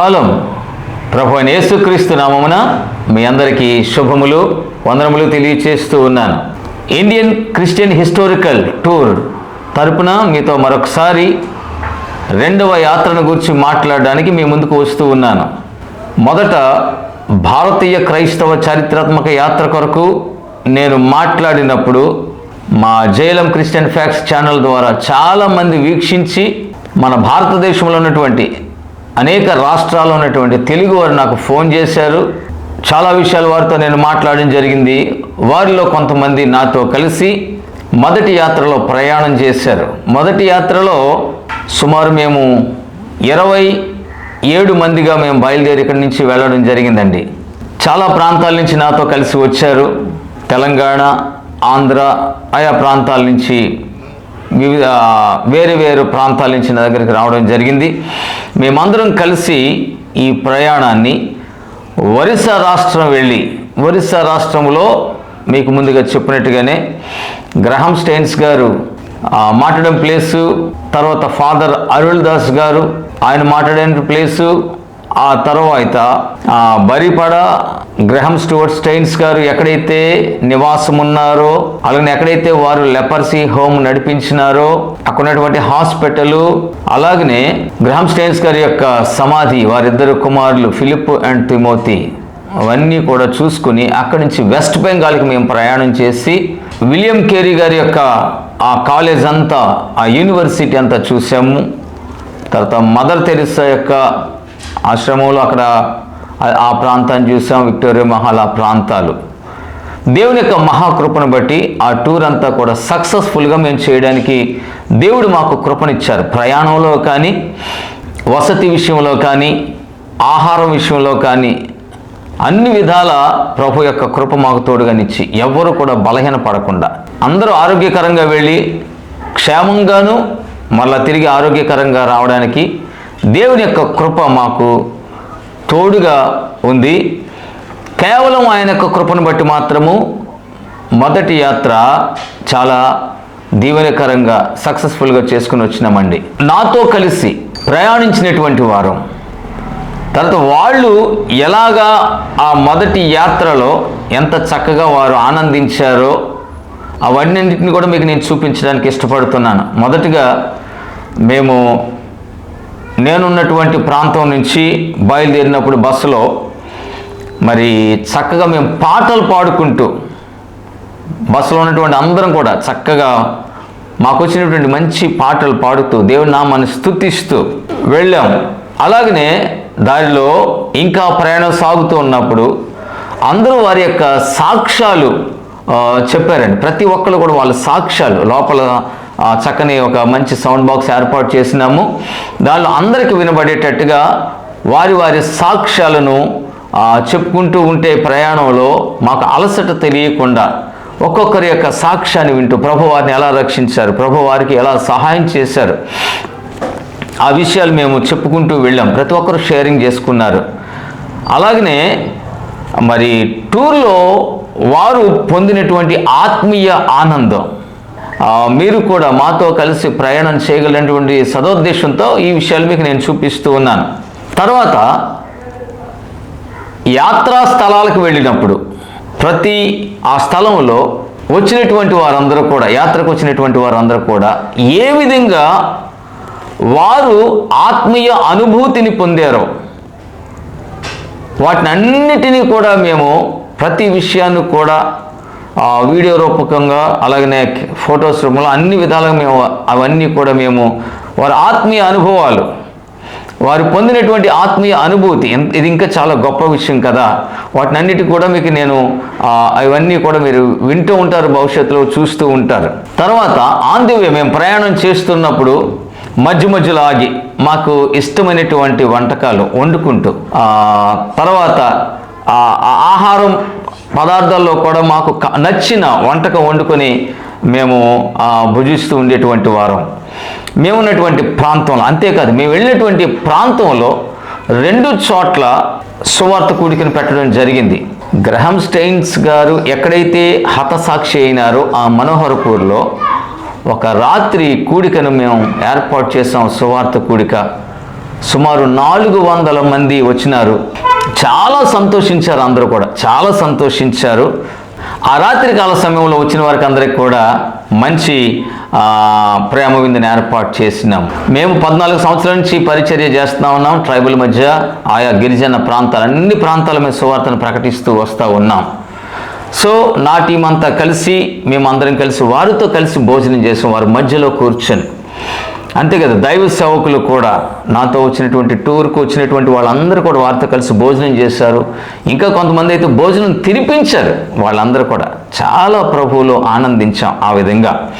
షాలం ప్రభు అయిన యేసుక్రీస్తు నామమున మీ అందరికీ శుభములు వందనములు తెలియచేస్తూ ఉన్నాను. ఇండియన్ క్రిస్టియన్ హిస్టారికల్ టూర్ తరపున మీతో మరొకసారి రెండవ యాత్రను గురించి మాట్లాడడానికి మీ ముందుకు వస్తూ ఉన్నాను. మొదట భారతీయ క్రైస్తవ చారిత్రాత్మక యాత్ర కొరకు నేను మాట్లాడినప్పుడు మా జైలం క్రిస్టియన్ ఫ్యాక్స్ ఛానల్ ద్వారా చాలామంది వీక్షించి మన భారతదేశంలో ఉన్నటువంటి అనేక రాష్ట్రాల్లో ఉన్నటువంటి తెలుగు వారు నాకు ఫోన్ చేశారు. చాలా విషయాల వారితో నేను మాట్లాడడం జరిగింది. వారిలో కొంతమంది నాతో కలిసి మొదటి యాత్రలో ప్రయాణం చేశారు. మొదటి యాత్రలో సుమారు మేము ఇరవై ఏడు మందిగా మేము బయలుదేరి ఇక్కడి నుంచి వెళ్ళడం జరిగిందండి. చాలా ప్రాంతాల నుంచి నాతో కలిసి వచ్చారు. తెలంగాణ ఆంధ్ర ఆయా ప్రాంతాల నుంచి వివిధ వేరు వేరు ప్రాంతాల నుంచి నా దగ్గరికి రావడం జరిగింది. మేమందరం కలిసి ఈ ప్రయాణాన్ని ఒరిస్సా రాష్ట్రం వెళ్ళి ఒరిస్సా రాష్ట్రంలో మీకు ముందుగా చెప్పినట్టుగానే గ్రహం స్టైన్స్ గారు మాట్లాడిన ప్లేసు తర్వాత ఫాదర్ అరుళ్ దాస్ గారు ఆయన మాట్లాడిన ప్లేసు ఆ తర్వాత ఆ, బరిపడ గ్రహం స్టూవర్ట్ స్టైన్స్ గారు ఎక్కడైతే నివాసం ఉన్నారో అలాగే ఎక్కడైతే వారు లెపర్సీ హోమ్ నడిపించినారో అక్కడ ఉన్నటువంటి హాస్పిటల్ అలాగనే గ్రహం స్టైన్స్ గారి యొక్క సమాధి వారిద్దరు కుమారులు ఫిలిప్ అండ్ తిమోతి అవన్నీ కూడా చూసుకుని అక్కడి నుంచి వెస్ట్ బెంగాల్కి మేము ప్రయాణం చేసి విలియం కేరీ గారి యొక్క ఆ కాలేజ్ అంతా ఆ యూనివర్సిటీ అంతా చూసాము. తర్వాత మదర్ తెరిసా యొక్క ఆశ్రమంలో అక్కడ ఆ- ప్రాంతాన్ని చూసాం విక్టోరియా మహల్ ఆ ప్రాంతాలు. దేవుని యొక్క మహాకృపను బట్టి ఆ టూర్ అంతా కూడా సక్సెస్ఫుల్గా మేము చేయడానికి దేవుడు మాకు కృపనిచ్చారు. ప్రయాణంలో కానీ వసతి విషయంలో కానీ ఆహారం విషయంలో కానీ అన్ని విధాల ప్రభు యొక్క కృప మాకు తోడుగానిచ్చి ఎవ్వరూ కూడా బలహీన పడకుండా అందరూ ఆరోగ్యకరంగా వెళ్ళి క్షేమంగాను మళ్ళా తిరిగి ఆరోగ్యకరంగా రావడానికి దేవుని యొక్క కృప మాకు తోడుగా ఉంది. కేవలం ఆయన యొక్క కృపను బట్టి మాత్రము మొదటి యాత్ర చాలా దీవెనకరంగా సక్సెస్ఫుల్గా చేసుకుని వచ్చినామండి. నాతో కలిసి ప్రయాణించినటువంటి వారం. తర్వాత వాళ్ళు ఎలాగా ఆ మొదటి యాత్రలో ఎంత చక్కగా వారు ఆనందించారో అవన్నింటిని కూడా మీకు నేను చూపించడానికి ఇష్టపడుతున్నాను. మొదటిగా మేము నేనున్నటువంటి ప్రాంతం నుంచి బయలుదేరినప్పుడు బస్సులో మరి చక్కగా మేము పాటలు పాడుకుంటూ బస్సులో ఉన్నటువంటి అందరం కూడా చక్కగా మాకు వచ్చినటువంటి మంచి పాటలు పాడుతూ దేవుని నామాన్ని స్తుతిస్తూ వెళ్ళాం. అలాగనే దారిలో ఇంకా ప్రయాణం సాగుతూ ఉన్నప్పుడు అందరూ వారి యొక్క సాక్ష్యాలు చెప్పారండి. ప్రతి ఒక్కరు కూడా వాళ్ళ సాక్ష్యాలు లోపల చక్కని ఒక మంచి సౌండ్ బాక్స్ ఏర్పాటు చేసినాము. దానిలో అందరికీ వినబడేటట్టుగా వారి వారి సాక్ష్యాలను చెప్పుకుంటూ ఉంటే ప్రయాణంలో మాకు అలసట తెలియకుండా ఒక్కొక్కరి యొక్క సాక్ష్యాన్ని వింటూ ప్రభు వారిని ఎలా రక్షించారు ప్రభు వారికి ఎలా సహాయం చేశారు. ఆ విషయాలు మేము చెప్పుకుంటూ వెళ్ళాం. ప్రతి ఒక్కరు షేరింగ్ చేసుకున్నారు. అలాగనే మరి టూర్లో వారు పొందినటువంటి ఆత్మీయ ఆనందం మీరు కూడా మాతో కలిసి ప్రయాణం చేయగలిగినటువంటి సదోద్దేశంతో ఈ విషయాలు మీకు నేను చూపిస్తూ ఉన్నాను. తర్వాత యాత్రా స్థలాలకు వెళ్ళినప్పుడు ప్రతి ఆ స్థలంలో వచ్చినటువంటి వారందరూ కూడా యాత్రకు వచ్చినటువంటి వారందరూ కూడా ఏ విధంగా వారు ఆత్మీయ అనుభూతిని పొందారో వాటిని అన్నిటినీ కూడా మేము ప్రతి విషయాన్ని కూడా వీడియో రూపకంగా అలాగనే ఫొటోస్ రూపంలో అన్ని విధాలుగా మేము అవన్నీ కూడా మేము వారి ఆత్మీయ అనుభవాలు వారు పొందినటువంటి ఆత్మీయ అనుభూతి ఇది ఇంకా చాలా గొప్ప విషయం కదా. వాటిని అన్నిటి కూడా మీకు నేను ఇవన్నీ అవన్నీ కూడా మీరు వింటూ ఉంటారు భవిష్యత్తులో చూస్తూ ఉంటారు. తర్వాత ఆన్ మేము ప్రయాణం చేస్తున్నప్పుడు మధ్య మధ్యలో ఆగి మాకు ఇష్టమైనటువంటి వంటకాలు వండుకుంటూ తర్వాత ఆ ఆహారం పదార్థాల్లో కూడా మాకు నచ్చిన వంటకం వండుకొని మేము ఆ, భుజిస్తూ ఉండేటువంటి వారం. మేము ఉన్నటువంటి ప్రాంతంలో అంతేకాదు మేము వెళ్ళినటువంటి ప్రాంతంలో రెండు చోట్ల సువార్త కూడికను పెట్టడం జరిగింది. గ్రహం స్టైన్స్ గారు ఎక్కడైతే హతసాక్షి అయినారో ఆ మనోహర్పూర్లో ఒక రాత్రి కూడికను మేము ఏర్పాటు చేసాం సువార్త కూడిక. సుమారు నాలుగు వందల మంది వచ్చినారు. చాలా సంతోషించారు అందరూ కూడా. చాలా సంతోషించారు. ఆ రాత్రి కాల సమయంలో వచ్చిన వారికి అందరికి కూడా మంచి ప్రేమ విందుని ఏర్పాటు చేసినాం. మేము పద్నాలుగు సంవత్సరాల నుంచి పరిచర్య చేస్తూ ఉన్నాం. ట్రైబల్ మధ్య ఆయా గిరిజన ప్రాంతాలు అన్ని ప్రాంతాల మీద సువార్తను ప్రకటిస్తూ వస్తూ ఉన్నాం. సో నా టీం అంతా కలిసి మేమందరం కలిసి వారితో కలిసి భోజనం చేసాం. వారి మధ్యలో కూర్చొని. అంతే కదా దైవ సేవకులు కూడా నాతో వచ్చినటువంటి టూర్కు వచ్చినటువంటి వాళ్ళందరూ కూడా వారితో కలిసి భోజనం చేశారు. ఇంకా కొంతమంది అయితే భోజనం తినిపించారు. వాళ్ళందరూ కూడా చాలా ప్రభువులో ఆనందించాం ఆ విధంగా.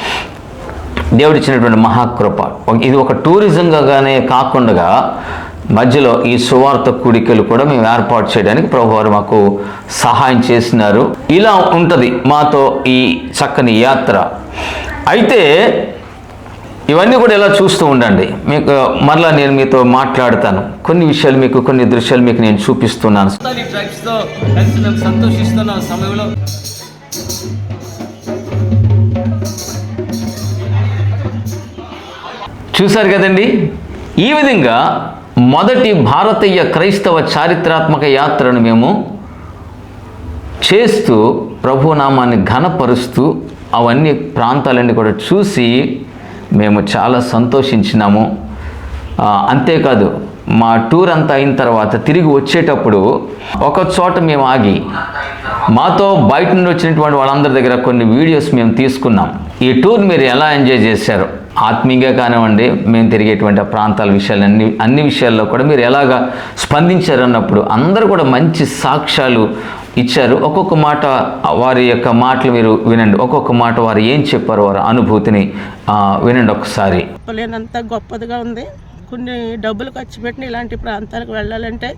దేవుడిచ్చినటువంటి మహాకృప. ఇది ఒక టూరిజంగానే కాకుండా మధ్యలో ఈ సువార్త కూడికలు కూడా మేము ఏర్పాటు చేయడానికి ప్రభువారు మాకు సహాయం చేసినారు. ఇలా ఉంటుంది మాతో ఈ చక్కని యాత్ర. అయితే ఇవన్నీ కూడా ఇలా చూస్తూ ఉండండి. మీకు మరలా నేను మీతో మాట్లాడతాను. కొన్ని విషయాలు మీకు కొన్ని దృశ్యాలు మీకు నేను చూపిస్తున్నాను. సంతోషిస్తున్న సమయంలో చూశారు కదండి? ఈ విధంగా మొదటి భారతీయ క్రైస్తవ చారిత్రాత్మక యాత్రను మేము చేస్తూ ప్రభునామాన్ని ఘనపరుస్తూ అవన్నీ ప్రాంతాలన్నీ కూడా చూసి మేము చాలా సంతోషించినాము. అంతేకాదు మా టూర్ అంతా అయిన తర్వాత తిరిగి వచ్చేటప్పుడు ఒక చోట మేము ఆగి మాతో బయట నుండి వచ్చినటువంటి వాళ్ళందరి దగ్గర కొన్ని వీడియోస్ మేము తీసుకున్నాం. ఈ టూర్ మీరు ఎలా ఎంజాయ్ చేశారు? ఆత్మీయంగా కానివ్వండి మేము తిరిగేటువంటి ప్రాంతాల విషయాలు అన్ని అన్ని విషయాల్లో కూడా మీరు ఎలాగా స్పందించారు అన్నప్పుడు అందరూ కూడా మంచి సాక్ష్యాలు ఇచ్చారు. ఒక్కొక్క మాట వారి యొక్క మాటలు మీరు వినండి. ఒక్కొక్క మాట వారు ఏం చెప్పారు వారి అనుభూతిని వినండి ఒకసారి. లేనంత గొప్పదిగా ఉంది. కొన్ని డబ్బులు ఖర్చు పెట్టిన ఇలాంటి ప్రాంతాలకు వెళ్ళాలంటే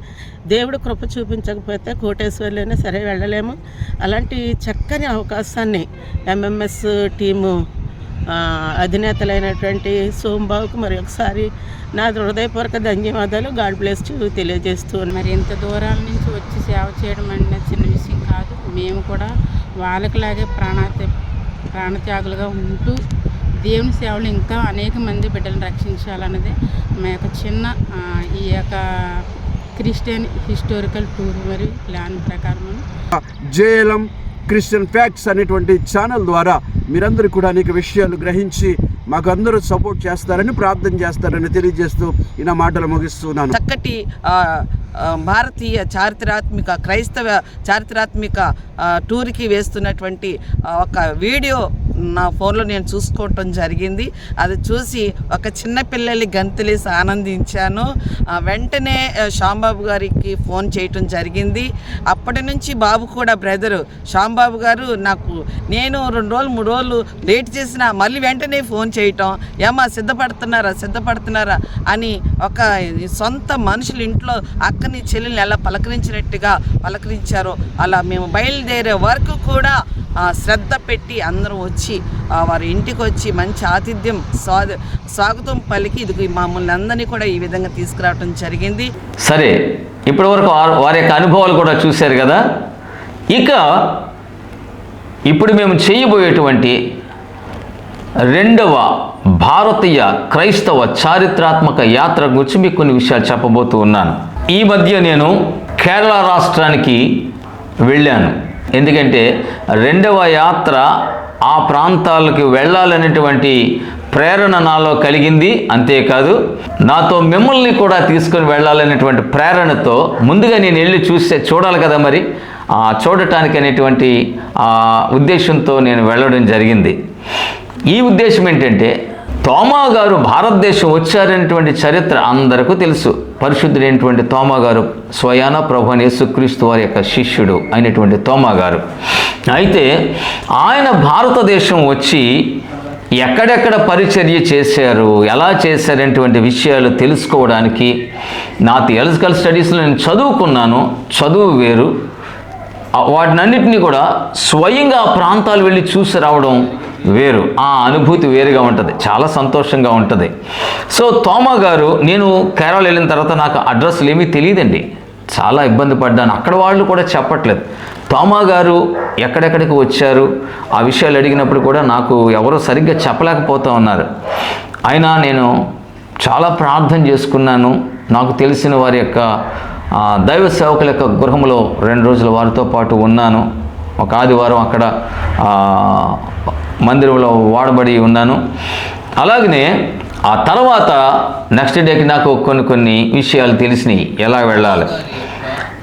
దేవుడు కృప చూపించకపోతే కోటేశ్వర్లోనే సరే వెళ్ళలేము. అలాంటి చక్కని అవకాశాన్ని ఎంఎంఎస్ టీము అధినేతలైనటువంటి సోంబాబుకు మరి ఒకసారి నా హృదయపూర్వక ధన్యవాదాలు. గాడ్ బ్లెస్ తెలియజేస్తూ. మరి ఇంత దూరాల నుంచి వచ్చి సేవ చేయడం అనేది చిన్న విషయం కాదు. మేము కూడా వాళ్ళకిలాగే ప్రాణాత్య ప్రాణత్యాగులుగా ఉంటూ దేవుని సేవలు ఇంకా అనేక మంది బిడ్డలను రక్షించాలన్నదే మా యొక్క చిన్న ఈ యొక్క క్రిస్టియన్ హిస్టారికల్ టూర్ మరియు ప్లాన్ ప్రకారం జేఎల్ఎం క్రిస్టియన్ ఫ్యాక్ట్స్ అనేటువంటి ఛానల్ ద్వారా మీరందరూ కూడా అనేక విషయాలు గ్రహించి మాకు అందరూ సపోర్ట్ చేస్తారని ప్రార్థన చేస్తారని తెలియజేస్తూ ఈ నా మాటలు ముగిస్తున్నాను. చక్కటి భారతీయ చారిత్రాత్మిక క్రైస్తవ చారిత్రాత్మిక టూర్కి వేస్తున్నటువంటి ఒక వీడియో నా ఫోన్లో నేను చూసుకోవటం జరిగింది. అది చూసి ఒక చిన్న పిల్లల్ని గంతులేసి ఆనందించాను. వెంటనే ఆ, శ్యాంబాబు గారికి ఫోన్ చేయటం జరిగింది. అప్పటి నుంచి బాబు కూడా బ్రదరు శ్యాంబాబు గారు నాకు నేను రెండు రోజులు మూడు రోజులు లేట్ చేసిన మళ్ళీ వెంటనే ఫోన్ చేయటం. ఏమా సిద్ధపడుతున్నారా సిద్ధపడుతున్నారా అని ఒక సొంత మనుషులు ఇంట్లో అక్కని చెల్లెల్ని ఎలా పలకరించినట్టుగా పలకరించారో అలా మేము బయలుదేరే వరకు కూడా శ్రద్ధ పెట్టి అందరం వచ్చి వచ్చి వారి ఇంటికి వచ్చి మంచి ఆతిథ్యం స్వాగ స్వాగతం పలికి ఇది మమ్మల్ని అందరినీ కూడా ఈ విధంగా తీసుకురావడం జరిగింది. సరే ఇప్పటి వరకు వారి వారి యొక్క అనుభవాలు కూడా చూశారు కదా? ఇక ఇప్పుడు మేము చేయబోయేటువంటి రెండవ భారతీయ క్రైస్తవ చారిత్రాత్మక యాత్ర గురించి మీకు కొన్ని విషయాలు చెప్పబోతూ ఉన్నాను. ఈ మధ్య నేను కేరళ రాష్ట్రానికి వెళ్ళాను. ఎందుకంటే రెండవ యాత్ర ఆ ప్రాంతాలకు వెళ్ళాలనేటువంటి ప్రేరణ నాలో కలిగింది. అంతేకాదు నాతో మిమ్మల్ని కూడా తీసుకొని వెళ్ళాలనేటువంటి ప్రేరణతో ముందుగా నేను వెళ్ళి చూస్తే చూడాలి కదా మరి. ఆ చూడటానికి అనేటువంటి ఆ ఉద్దేశంతో నేను వెళ్ళడం జరిగింది. ఈ ఉద్దేశం ఏంటంటే తోమా గారు భారతదేశం వచ్చారనేటువంటి చరిత్ర అందరికీ తెలుసు. పరిశుద్ధుడైనటువంటి తోమా గారు స్వయాన ప్రభు యేసుక్రీస్తు వారి యొక్క శిష్యుడు అయినటువంటి తోమా గారు. అయితే ఆయన భారతదేశం వచ్చి ఎక్కడెక్కడ పరిచర్య చేశారు ఎలా చేశారనేటువంటి విషయాలు తెలుసుకోవడానికి నా థియాలజికల్ స్టడీస్లో నేను చదువుకున్నాను. చదువు వేరు వాటినన్నిటినీ కూడా స్వయంగా ఆ ప్రాంతాలు వెళ్ళి చూసి రావడం వేరు. ఆ అనుభూతి వేరుగా ఉంటుంది. చాలా సంతోషంగా ఉంటుంది. సో తోమా గారు నేను కేరళ వెళ్ళిన తర్వాత నాకు అడ్రస్లు ఏమీ తెలియదండి. చాలా ఇబ్బంది పడ్డాను. అక్కడ వాళ్ళు కూడా చెప్పట్లేదు. తోమా గారు ఎక్కడెక్కడికి వచ్చారు? ఆ విషయాలు అడిగినప్పుడు కూడా నాకు ఎవరో సరిగ్గా చెప్పలేకపోతూ ఉన్నారు. అయినా నేను చాలా ప్రార్థన చేసుకున్నాను. నాకు తెలిసిన వారి యొక్క దైవ సేవకుల యొక్క గృహంలో రెండు రోజులు వారితో పాటు ఉన్నాను. ఒక ఆదివారం అక్కడ మందిరంలో వాడబడి ఉన్నాను. అలాగనే ఆ తర్వాత నెక్స్ట్ డేకి నాకు కొన్ని కొన్ని విషయాలు తెలిసినాయి. ఎలా వెళ్ళాలి?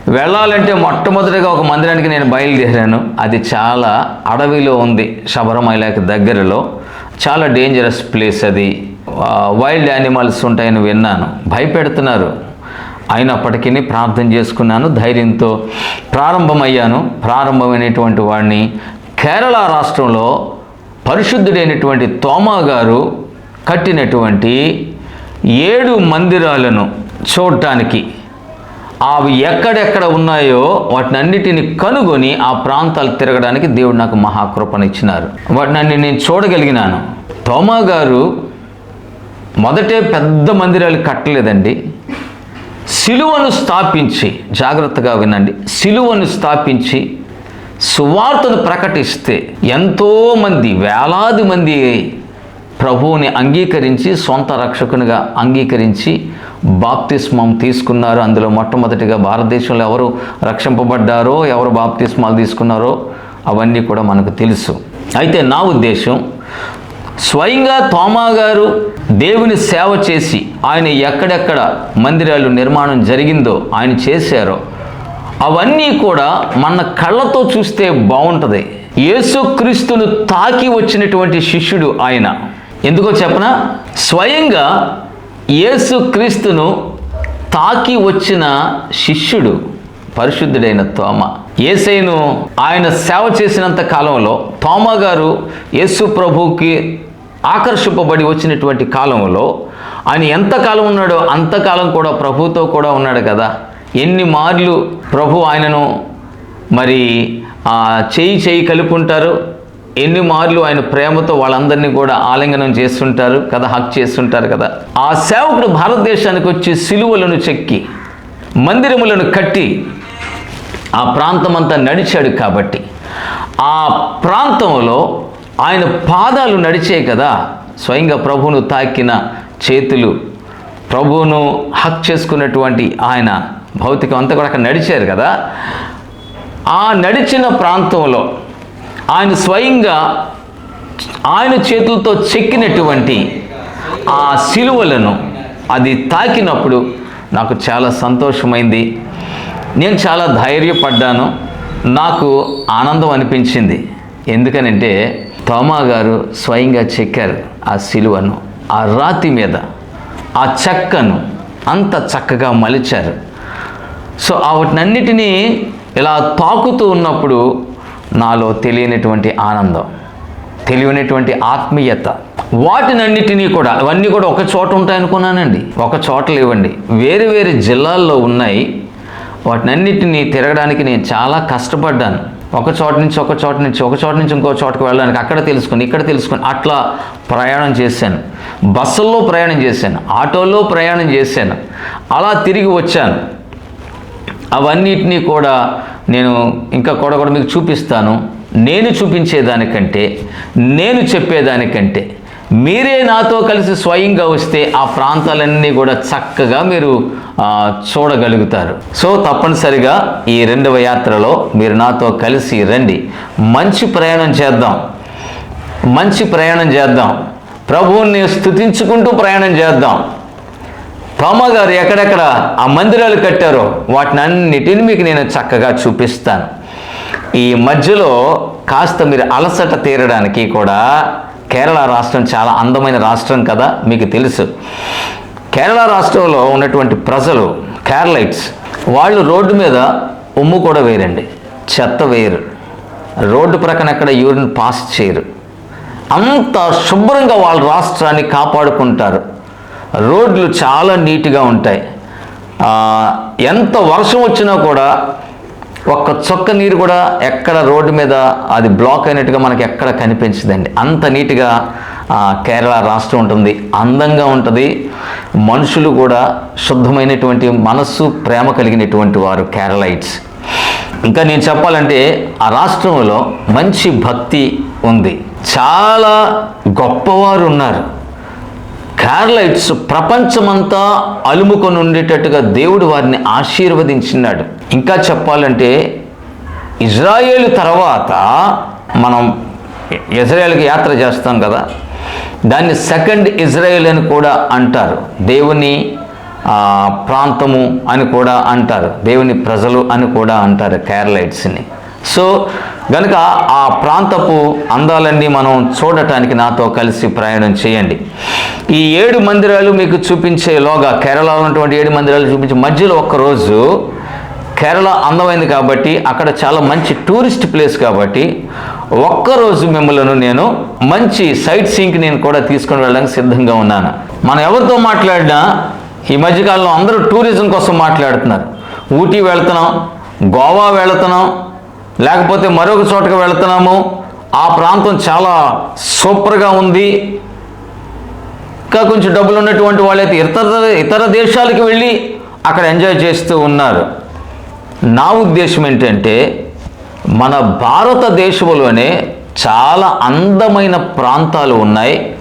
వెళ్ళాలంటే మొట్టమొదటిగా ఒక మందిరానికి నేను బయలుదేరాను. అది చాలా అడవిలో ఉంది శబరమైలాకి దగ్గరలో. చాలా డేంజరస్ ప్లేస్ అది. వైల్డ్ యానిమల్స్ ఉంటాయని విన్నాను. భయపెడుతున్నారు. అయినప్పటికీ ప్రార్థన చేసుకున్నాను ధైర్యంతో ప్రారంభమయ్యాను. ప్రారంభమైనటువంటి వాడిని కేరళ రాష్ట్రంలో పరిశుద్ధుడైనటువంటి తోమా గారు కట్టినటువంటి ఏడు మందిరాలను చూడటానికి అవి ఎక్కడెక్కడ ఉన్నాయో వాటినన్నిటిని కనుగొని ఆ ప్రాంతాలు తిరగడానికి దేవుడు నాకు మహాకృపనిచ్చినారు. వాటిని అన్ని నేను చూడగలిగినాను. తోమా గారు మొదటే పెద్ద మందిరాలు కట్టలేదండి. సిలువను స్థాపించి జాగ్రత్తగా వినండి సిలువను స్థాపించి సువార్తను ప్రకటిస్తే ఎంతోమంది వేలాది మంది ప్రభువుని అంగీకరించి సొంత రక్షకునిగా అంగీకరించి బాప్తిస్మం తీసుకున్నారు. అందులో మొట్టమొదటిగా భారతదేశంలో ఎవరు రక్షింపబడ్డారో ఎవరు బాప్తిస్మాలు తీసుకున్నారో అవన్నీ కూడా మనకు తెలుసు. అయితే నా ఉద్దేశం స్వయంగా తోమా గారు దేవుని సేవ చేసి ఆయన ఎక్కడెక్కడ మందిరాలు నిర్మాణం జరిగిందో ఆయన చేశారో అవన్నీ కూడా మన కళ్ళతో చూస్తే బాగుంటుంది. యేసుక్రీస్తును తాకి వచ్చినటువంటి శిష్యుడు ఆయన. ఎందుకో చెప్పనా? స్వయంగా యేసుక్రీస్తును తాకి వచ్చిన శిష్యుడు పరిశుద్ధుడైన తోమ. ఏసైను ఆయన సేవ చేసినంత కాలంలో తోమ గారు యేసు ప్రభువుకి ఆకర్షింపబడి వచ్చినటువంటి కాలంలో ఆయన ఎంతకాలం ఉన్నాడో అంతకాలం కూడా ప్రభుతో కూడా ఉన్నాడు కదా. ఎన్ని మార్లు ప్రభు ఆయనను మరి ఆ, చేయి చేయి కలుపుంటారు ఎన్ని మార్లు ఆయన ప్రేమతో వాళ్ళందరినీ కూడా ఆలింగనం చేస్తుంటారు కదా హక్ చేస్తుంటారు కదా. ఆ సేవకుడు భారతదేశానికి వచ్చి సిలువలను చెక్కి మందిరములను కట్టి ఆ ప్రాంతం అంతా నడిచాడు కాబట్టి. ఆ ప్రాంతంలో ఆయన పాదాలు నడిచాయి కదా స్వయంగా ప్రభువును తాకిన చేతులు ప్రభువును హక్ చేసుకున్నటువంటి ఆయన భౌతికం అంతా కూడా అక్కడ నడిచారు కదా. ఆ నడిచిన ప్రాంతంలో ఆయన స్వయంగా ఆయన చేతులతో చెక్కినటువంటి ఆ సిలువలను అది తాకినప్పుడు నాకు చాలా సంతోషమైంది. నేను చాలా ధైర్యపడ్డాను. నాకు ఆనందం అనిపించింది. ఎందుకనంటే తోమా గారు స్వయంగా చెక్కారు ఆ సిలువను ఆ రాతి మీద ఆ చెక్కను. అంత చక్కగా మలిచారు. సో ఆ వాటినన్నిటినీ ఇలా తాకుతూ ఉన్నప్పుడు నాలో తెలియనటువంటి ఆనందం తెలియనటువంటి ఆత్మీయత వాటినన్నిటినీ కూడా అవన్నీ కూడా ఒక చోట ఉంటాయనుకున్నానండి. ఒక చోట లేవండి. వేరు వేరు జిల్లాల్లో ఉన్నాయి. వాటినన్నిటినీ తిరగడానికి నేను చాలా కష్టపడ్డాను. ఒక చోట నుంచి ఒక చోట నుంచి ఒక చోట నుంచి ఇంకో చోటకి వెళ్ళడానికి అక్కడ తెలుసుకుని ఇక్కడ తెలుసుకుని అట్లా ప్రయాణం చేశాను. బస్సుల్లో ప్రయాణం చేశాను. ఆటోల్లో ప్రయాణం చేశాను. అలా తిరిగి వచ్చాను. అవన్నిటినీ కూడా నేను ఇంకా కూడా కూడా మీకు చూపిస్తాను. నేను చూపించేదానికంటే నేను చెప్పేదానికంటే మీరే నాతో కలిసి స్వయంగా వస్తే ఆ ప్రాంతాలన్నీ కూడా చక్కగా మీరు చూడగలుగుతారు. సో తప్పనిసరిగా ఈ రెండవ యాత్రలో మీరు నాతో కలిసి రండి. మంచి ప్రయాణం చేద్దాం. మంచి ప్రయాణం చేద్దాం. ప్రభువుని స్థుతించుకుంటూ ప్రయాణం చేద్దాం. తోమ గారు ఎక్కడెక్కడ ఆ మందిరాలు కట్టారో వాటిని అన్నిటిని మీకు నేను చక్కగా చూపిస్తాను. ఈ మధ్యలో కాస్త మీరు అలసట తీరడానికి కూడా కేరళ రాష్ట్రం చాలా అందమైన రాష్ట్రం కదా మీకు తెలుసు. కేరళ రాష్ట్రంలో ఉన్నటువంటి ప్రజలు కేరళైట్స్ వాళ్ళు రోడ్డు మీద ఉమ్ము కూడా వేయరండి. చెత్త వేయరు. రోడ్డు ప్రక్కన ఎక్కడ యూరిన్ పాస్ చేయరు. అంత శుభ్రంగా వాళ్ళ రాష్ట్రాన్ని కాపాడుకుంటారు. రోడ్లు చాలా నీట్గా ఉంటాయి. ఎంత వర్షం వచ్చినా కూడా ఒక్క చొక్క నీరు కూడా ఎక్కడ రోడ్డు మీద అది బ్లాక్ అయినట్టుగా మనకి ఎక్కడ కనిపించదండి. అంత నీట్గా కేరళ రాష్ట్రం ఉంటుంది. అందంగా ఉంటుంది. మనుషులు కూడా శుద్ధమైనటువంటి మనస్సు ప్రేమ కలిగినటువంటి వారు కేరళైట్స్. ఇంకా నేను చెప్పాలంటే ఆ రాష్ట్రంలో మంచి భక్తి ఉంది. చాలా గొప్పవారు ఉన్నారు. కేరళైట్స్ ప్రపంచమంతా అలుముకొని ఉండేటట్టుగా దేవుడు వారిని ఆశీర్వదించినాడు. ఇంకా చెప్పాలంటే ఇజ్రాయేల్ తర్వాత మనం ఇజ్రాయేల్కి యాత్ర చేస్తాం కదా దాన్ని సెకండ్ ఇజ్రాయేల్ అని కూడా అంటారు. దేవుని ప్రాంతము అని కూడా అంటారు. దేవుని ప్రజలు అని కూడా అంటారు కేరళైట్స్ని సో గనుక ఆ ప్రాంతపు అందాలన్నీ మనం చూడటానికి నాతో కలిసి ప్రయాణం చేయండి. ఈ ఏడు మందిరాలు మీకు చూపించేలోగా కేరళలో ఉన్నటువంటి ఏడు మందిరాలు చూపించే మధ్యలో ఒక్కరోజు కేరళ అందమైంది కాబట్టి అక్కడ చాలా మంచి టూరిస్ట్ ప్లేస్ కాబట్టి ఒక్కరోజు మిమ్మల్ని నేను మంచి సైట్ సీయింగ్కి నేను కూడా తీసుకొని వెళ్ళడానికి సిద్ధంగా ఉన్నాను. మనం ఎవరితో మాట్లాడినా ఈ మధ్యకాలంలో అందరూ టూరిజం కోసం మాట్లాడుతున్నారు. ఊటీ వెళుతున్నాం గోవా వెళుతున్నాం లేకపోతే మరొక చోటకి వెళుతున్నాము. ఆ ప్రాంతం చాలా సూపర్గా ఉంది. ఇంకా కొంచెం డబ్బులు ఉన్నటువంటి వాళ్ళైతే ఇతర ఇతర దేశాలకు వెళ్ళి అక్కడ ఎంజాయ్ చేస్తూ ఉన్నారు. నా ఉద్దేశం ఏంటంటే మన భారతదేశంలోనే చాలా అందమైన ప్రాంతాలు ఉన్నాయి.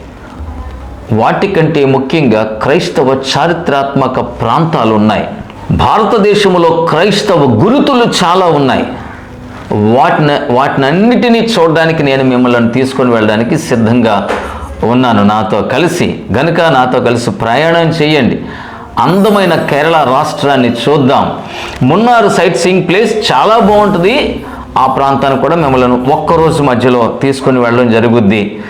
వాటికంటే ముఖ్యంగా క్రైస్తవ చారిత్రాత్మక ప్రాంతాలు ఉన్నాయి. భారతదేశంలో క్రైస్తవ గురుతులు చాలా ఉన్నాయి. వాటిని వాటినన్నిటినీ చూడడానికి నేను మిమ్మల్ని తీసుకొని వెళ్ళడానికి సిద్ధంగా ఉన్నాను. నాతో కలిసి గనుక నాతో కలిసి ప్రయాణం చేయండి. అందమైన కేరళ రాష్ట్రాన్ని చూద్దాం. మున్నారు సైట్ సీయింగ్ ప్లేస్ చాలా బాగుంటుంది. ఆ ప్రాంతాన్ని కూడా మిమ్మల్ని ఒక్కరోజు మధ్యలో తీసుకొని వెళ్ళడం జరుగుద్ది.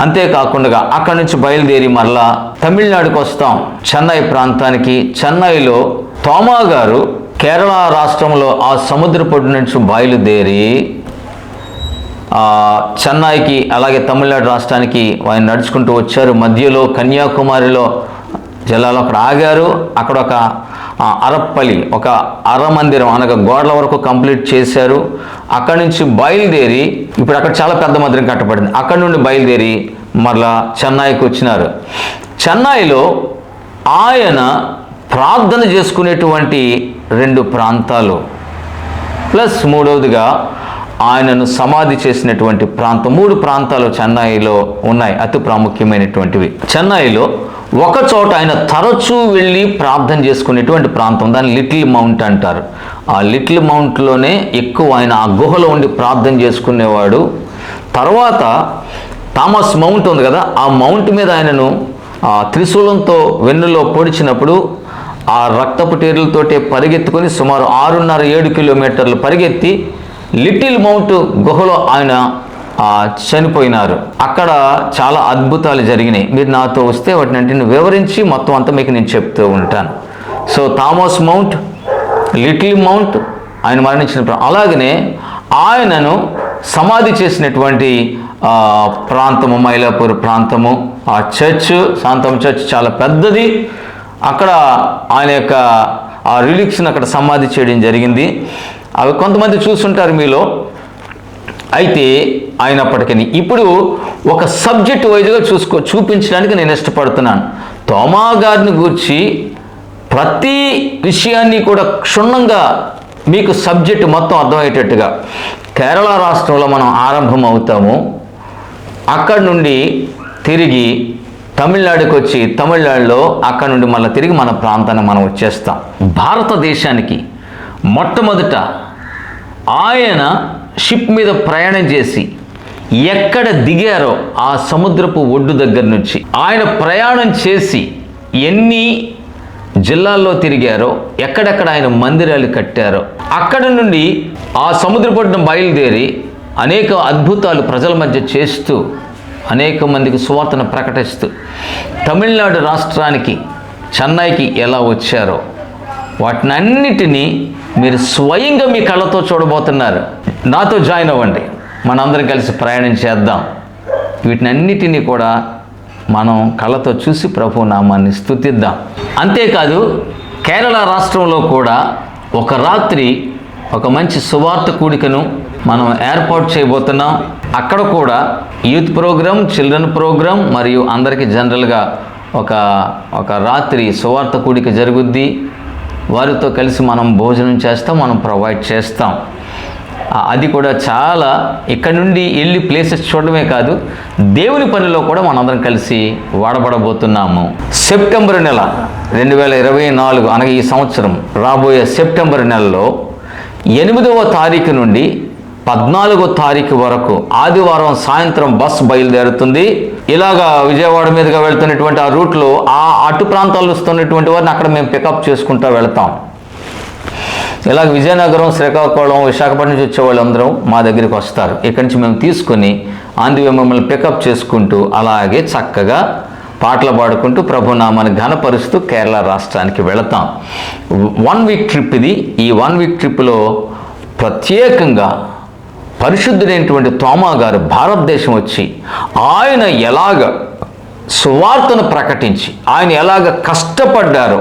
అంతేకాకుండా అక్కడి నుంచి బయలుదేరి మరలా తమిళనాడుకు వస్తాం. చెన్నై ప్రాంతానికి. చెన్నైలో తోమా గారు కేరళ రాష్ట్రంలో ఆ సముద్రపొడ్డు నుంచి బయలుదేరి చెన్నైకి అలాగే తమిళనాడు రాష్ట్రానికి ఆయన నడుచుకుంటూ వచ్చారు. మధ్యలో కన్యాకుమారిలో జిల్లాలో అక్కడ ఆగారు. అక్కడ ఒక అరప్పలి ఒక అరమందిరం అనగా గోడల వరకు కంప్లీట్ చేశారు. అక్కడి నుంచి బయలుదేరి ఇప్పుడు అక్కడ చాలా పెద్ద మందిరం కట్టబడింది. అక్కడ నుండి బయలుదేరి మరలా చెన్నైకి వచ్చినారు. చెన్నైలో ఆయన ప్రార్థన చేసుకునేటువంటి రెండు ప్రాంతాలు. ప్లస్ మూడవదిగా ఆయనను సమాధి చేసినటువంటి ప్రాంతం. మూడు ప్రాంతాలు చెన్నైలో ఉన్నాయి అతి ప్రాముఖ్యమైనటువంటివి. చెన్నైలో ఒక చోట ఆయన తరచూ వెళ్ళి ప్రార్థన చేసుకునేటువంటి ప్రాంతం దాన్ని లిటిల్ మౌంట్ అంటారు. ఆ లిటిల్ మౌంట్లోనే ఎక్కువ ఆయన ఆ గుహలో ఉండి ప్రార్థన చేసుకునేవాడు. తర్వాత థామస్ మౌంట్ ఉంది కదా ఆ మౌంట్ మీద ఆయనను ఆ త్రిశూలంతో వెన్నులో పొడిచినప్పుడు ఆ రక్తపు టేర్లతోటే పరిగెత్తుకొని సుమారు ఆరున్నర ఏడు కిలోమీటర్లు పరిగెత్తి లిటిల్ మౌంట్ గుహలో ఆయన చనిపోయినారు. అక్కడ చాలా అద్భుతాలు జరిగినాయి. మీరు నాతో వస్తే వాటిని అంటే వివరించి మొత్తం అంతా మీకు నేను చెప్తూ ఉంటాను. So Thomas mount little mount ఆయన మరణించిన అలాగనే ఆయనను సమాధి చేసినటువంటి ప్రాంతము మైలాపూర్ ప్రాంతము ఆ చర్చ్ శాంతం చర్చ్ చాలా పెద్దది. అక్కడ ఆయన యొక్క ఆ రిలిక్స్ని అక్కడ సమాధి చేయడం జరిగింది. అవి కొంతమంది చూస్తుంటారు మీలో. అయితే అయినప్పటికీ ఇప్పుడు ఒక సబ్జెక్ట్ వైజ్గా చూసుకో చూపించడానికి నేను ఇష్టపడుతున్నాను. తోమా గారిని గూర్చి ప్రతి విషయాన్ని కూడా క్షుణ్ణంగా మీకు సబ్జెక్ట్ మొత్తం అర్థమయ్యేటట్టుగా కేరళ రాష్ట్రంలో మనం ఆరంభం అవుతాము అక్కడి నుండి తిరిగి తమిళనాడుకి వచ్చి తమిళనాడులో అక్కడ నుండి మళ్ళీ తిరిగి మన ప్రాంతాన్ని మనం వచ్చేస్తాం. భారతదేశానికి మొట్టమొదట ఆయన షిప్ మీద ప్రయాణం చేసి ఎక్కడ దిగారో ఆ సముద్రపు ఒడ్డు దగ్గర నుంచి ఆయన ప్రయాణం చేసి ఎన్ని జిల్లాల్లో తిరిగారో ఎక్కడెక్కడ ఆయన మందిరాలు కట్టారో అక్కడ నుండి ఆ సముద్రపట్నం బయలుదేరి అనేక అద్భుతాలు ప్రజల మధ్య చేస్తూ అనేక మందికి సువార్తను ప్రకటిస్తూ తమిళనాడు రాష్ట్రానికి చెన్నైకి ఎలా వచ్చారో వాటినన్నిటినీ మీరు స్వయంగా మీ కళ్ళతో చూడబోతున్నారు. నాతో జాయిన్ అవ్వండి. మనందరం కలిసి ప్రయాణం చేద్దాం. వీటినన్నిటినీ కూడా మనం కళ్ళతో చూసి ప్రభు నామాన్ని స్థుతిద్దాం. అంతేకాదు కేరళ రాష్ట్రంలో కూడా ఒక రాత్రి ఒక మంచి సువార్త కూడికను మనం ఏర్పాటు చేయబోతున్నాం. అక్కడ కూడా యూత్ ప్రోగ్రామ్ చిల్డ్రన్ ప్రోగ్రామ్ మరియు అందరికీ జనరల్గా ఒక ఒక రాత్రి సువార్త కూడిక జరుగుద్ది. వారితో కలిసి మనం భోజనం చేస్తాం మనం ప్రొవైడ్ చేస్తాం. అది కూడా చాలా ఇక్కడ నుండి వెళ్ళి ప్లేసెస్ చూడడమే కాదు దేవుని పనిలో కూడా మనందరం కలిసి వాడబడబోతున్నాము. సెప్టెంబర్ నెల రెండు వేల ఇరవై నాలుగు అనగా ఈ సంవత్సరం రాబోయే సెప్టెంబర్ నెలలో ఎనిమిదవ తారీఖు నుండి పద్నాలుగో తారీఖు వరకు ఆదివారం సాయంత్రం బస్ బయలుదేరుతుంది. ఇలాగా విజయవాడ మీదుగా వెళ్తున్నటువంటి ఆ రూట్లో ఆ అటు ప్రాంతాల్లో వస్తున్నటువంటి వారిని అక్కడ మేము పికప్ చేసుకుంటూ వెళ్తాం. ఇలాగ విజయనగరం శ్రీకాకుళం విశాఖపట్నం నుంచి వచ్చే వాళ్ళందరూ మా దగ్గరికి వస్తారు. ఇక్కడి నుంచి మేము తీసుకొని అందువే మమ్మల్ని పికప్ చేసుకుంటూ అలాగే చక్కగా పాటలు పాడుకుంటూ ప్రభునామాన్ని ఘనపరుస్తూ కేరళ రాష్ట్రానికి వెళతాం. వన్ వీక్ ట్రిప్ ఇది. ఈ వన్ వీక్ ట్రిప్లో ప్రత్యేకంగా పరిశుద్ధుడైనటువంటి తోమా గారు భారతదేశం వచ్చి ఆయన ఎలాగ సువార్తను ప్రకటించి ఆయన ఎలాగ కష్టపడ్డారో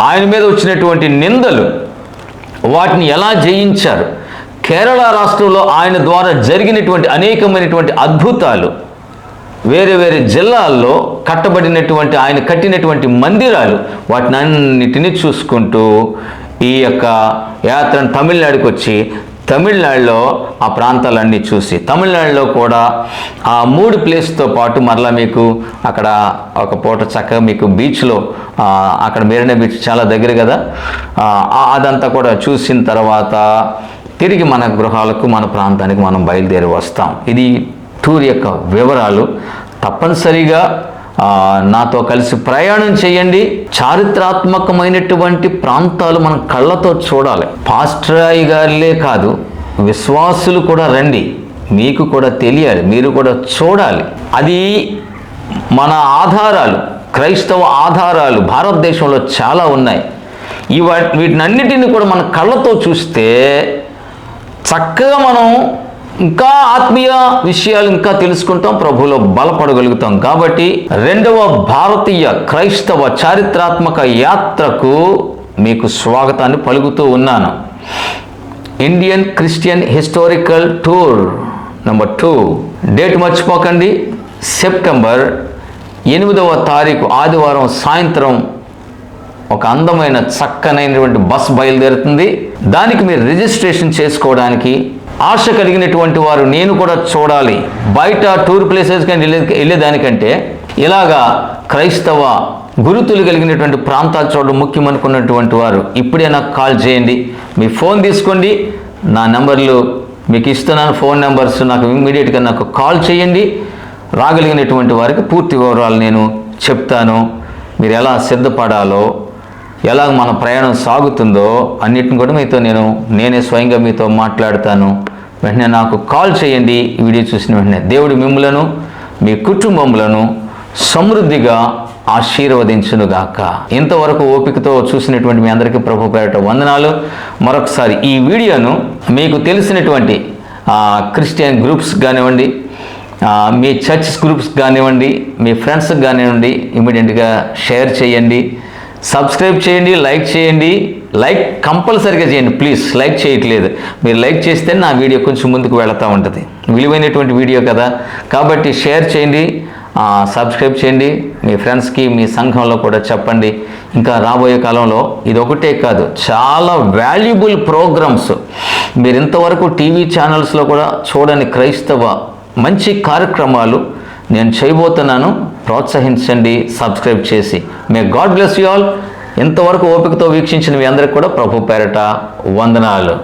ఆయన మీద వచ్చినటువంటి నిందలు వాటిని ఎలా జయించారు కేరళ రాష్ట్రంలో ఆయన ద్వారా జరిగినటువంటి అనేకమైనటువంటి అద్భుతాలు వేరే వేరే జిల్లాల్లో కట్టబడినటువంటి ఆయన కట్టినటువంటి మందిరాలు వాటిని అన్నిటినీ చూసుకుంటూ ఈ యొక్క యాత్రను తమిళనాడుకి వచ్చి తమిళనాడులో ఆ ప్రాంతాలన్నీ చూసి తమిళనాడులో కూడా ఆ మూడు ప్లేస్తో పాటు మరలా మీకు అక్కడ ఒక పూట చక్కగా మీకు బీచ్లో అక్కడ మెరీనా బీచ్ చాలా దగ్గర కదా? అదంతా కూడా చూసిన తర్వాత తిరిగి మన గృహాలకు మన ప్రాంతానికి మనం బయలుదేరి వస్తాం. ఇది టూర్ యొక్క వివరాలు. తప్పనిసరిగా నాతో కలిసి ప్రయాణం చేయండి. చారిత్రాత్మకమైనటువంటి ప్రాంతాలు మనం కళ్ళతో చూడాలి. పాస్ట్రాయి గారిలే కాదు విశ్వాసులు కూడా రండి. మీకు కూడా తెలియాలి మీరు కూడా చూడాలి. అది మన ఆధారాలు క్రైస్తవ ఆధారాలు భారతదేశంలో చాలా ఉన్నాయి. ఈ వీటినన్నిటిని కూడా మన కళ్ళతో చూస్తే చక్కగా మనం ఇంకా ఆత్మీయ విషయాలు ఇంకా తెలుసుకుంటాం ప్రభులో బలపడగలుగుతాం. కాబట్టి రెండవ భారతీయ క్రైస్తవ చారిత్రాత్మక యాత్రకు మీకు స్వాగతాన్ని పలుకుతూ ఉన్నాను. Indian Christian historical tour number two. Date మర్చిపోకండి. సెప్టెంబర్ ఎనిమిదవ తారీఖు ఆదివారం సాయంత్రం ఒక అందమైన చక్కనైనటువంటి బస్ బయలుదేరుతుంది. దానికి మీరు రిజిస్ట్రేషన్ చేసుకోవడానికి ఆశ కలిగినటువంటి వారు నేను కూడా చూడాలి. బయట టూర్ ప్లేసెస్కి వెళ్ళే వెళ్ళేదానికంటే ఇలాగా క్రైస్తవ గురుతులు కలిగినటువంటి ప్రాంతాలు చూడడం ముఖ్యం అనుకున్నటువంటి వారు ఇప్పుడే నాకు కాల్ చేయండి. మీ ఫోన్ తీసుకోండి. నా నెంబర్లు మీకు ఇస్తున్నాను ఫోన్ నెంబర్స్ నాకు ఇమ్మీడియట్గా నాకు కాల్ చేయండి. రాగలిగినటువంటి వారికి పూర్తి వివరాలు నేను చెప్తాను. మీరు ఎలా సిద్ధపడాలో ఎలా మన ప్రయాణం సాగుతుందో అన్నిటిని కూడా మీతో నేను నేనే స్వయంగా మీతో మాట్లాడతాను. వెంటనే నాకు కాల్ చేయండి. వీడియో చూసిన వెంటనే దేవుడు మిమ్మలను మీ కుటుంబములను సమృద్ధిగా ఆశీర్వదించునుగాక. ఇంతవరకు ఓపికతో చూసినటువంటి మీ అందరికీ ప్రభు పేరట వందనాలు. మరొకసారి ఈ వీడియోను మీకు తెలిసినటువంటి క్రిస్టియన్ గ్రూప్స్ కానివ్వండి మీ చర్చ్ గ్రూప్స్ కానివ్వండి మీ ఫ్రెండ్స్కి కానివ్వండి ఇమీడియట్గా షేర్ చేయండి. సబ్స్క్రైబ్ చేయండి లైక్ చేయండి. లైక్ కంపల్సరీగా చేయండి. ప్లీజ్ లైక్ చేయట్లేదు. మీరు లైక్ చేస్తే నా వీడియో కొంచెం ముందుకు వెళుతూ ఉంటుంది. విలువైనటువంటి వీడియో కదా. కాబట్టి షేర్ చేయండి సబ్స్క్రైబ్ చేయండి. మీ ఫ్రెండ్స్కి మీ సంఘంలో కూడా చెప్పండి. ఇంకా రాబోయే కాలంలో ఇది ఒకటే కాదు చాలా వాల్యుబుల్ ప్రోగ్రామ్స్ మీరు ఇంతవరకు టీవీ ఛానల్స్లో కూడా చూడని క్రైస్తవ మంచి కార్యక్రమాలు నేను చేయబోతున్నాను. ప్రోత్సహించండి సబ్స్క్రైబ్ చేసి. May God bless you all ఇంతవరకు ఓపికతో వీక్షించిన మీ అందరికి కూడా ప్రభు పేరట వందనాలు.